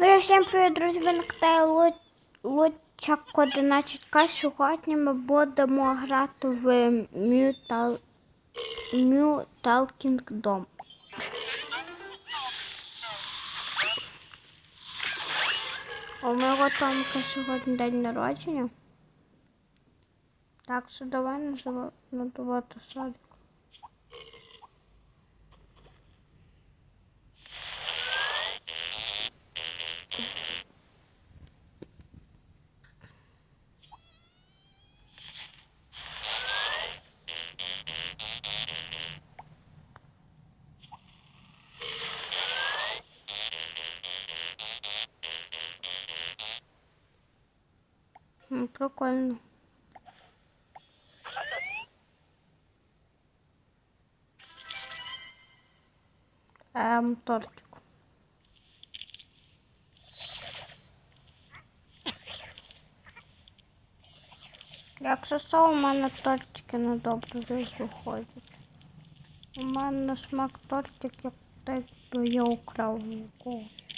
Ну і всім привіт, друзі, ви на каналі Лучак 11К. Сьогодні ми будемо грати в Mutal... Mutal Kingdom. У мого Томка сьогодні день народження. Так що давай назива- надавати садик. Прикольно. Ем, тортик. Якщо що, у мене тортики не добре виходять. У мене смак тортик, як би я украв у когось.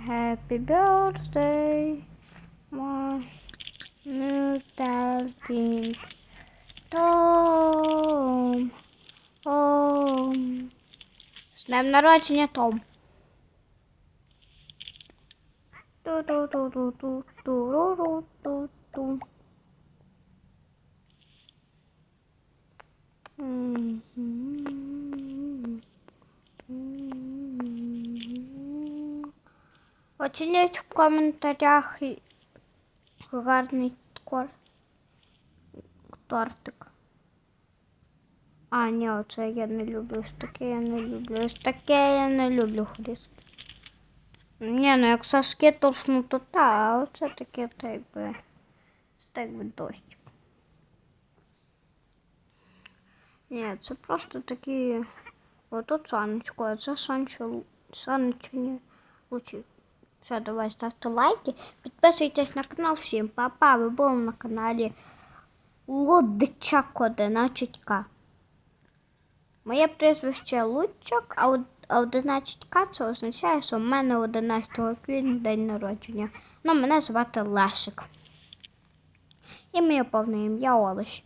Happy birthday, my new darling Tom. Om. Z dniem narodzenia Tom. Tu, tu, tu, tu, tu, tu, tu, tu, tu. Mm-hmm. Mm-hmm. Оцініть в коментарях гарний тортик. А, ні, оце я не люблю. Ось таке я не люблю. Ось таке я не люблю хрістки. Ні, ну якщо скітлс, ну то та, а оце таке так якби. Це так якби дощик. Ні, це просто такі. Отут сонечко, а це сонечко, сонячні лучі. Все, давай ставте лайки. Підписуйтесь на канал. Всім па-па. Ви на каналі Лудчак 11К. Моє прізвище Лудчак, а 11К це означає, що в мене 11 квітня день народження. Ну, мене звати Лешик. І моє повне ім'я Олеш.